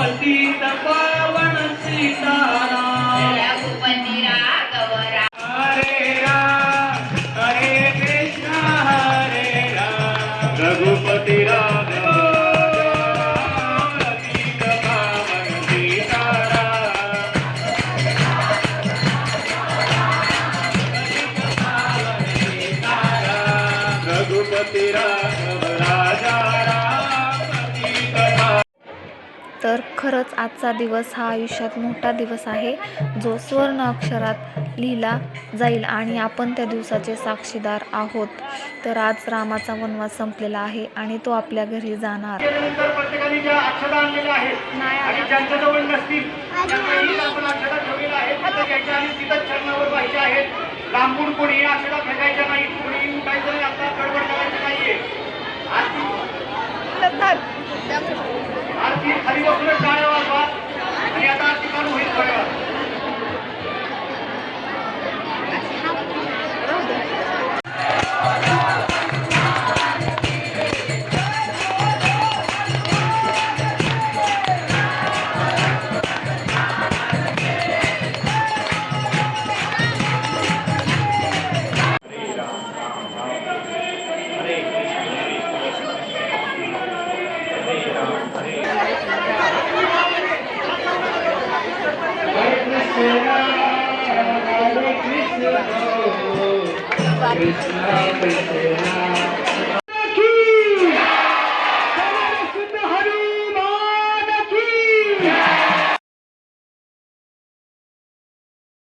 पतित पावन सीताराम. रघुपती राघव हरे राम हरे कृष्ण हरे राम. रघुपति राघव पतित पावन सीताराम रघुपति राघव राजा. तर खरंच आजचा दिवस हा आयुष्यात मोठा दिवस आहे. जो स्वर्ण अक्षरात लिहिला जाईल आणि आपण त्या दिवसाचे साक्षीदार आहोत. तर आज रामाचा वनवास संपलेला आहे आणि तो आपल्या घरी जाणार. लांबून कोणी फेकायच्या नाही कोणी उठायचं नाही आता गडबड करायची नाहीये. হরিবসনের প্রায় Krishna Krishna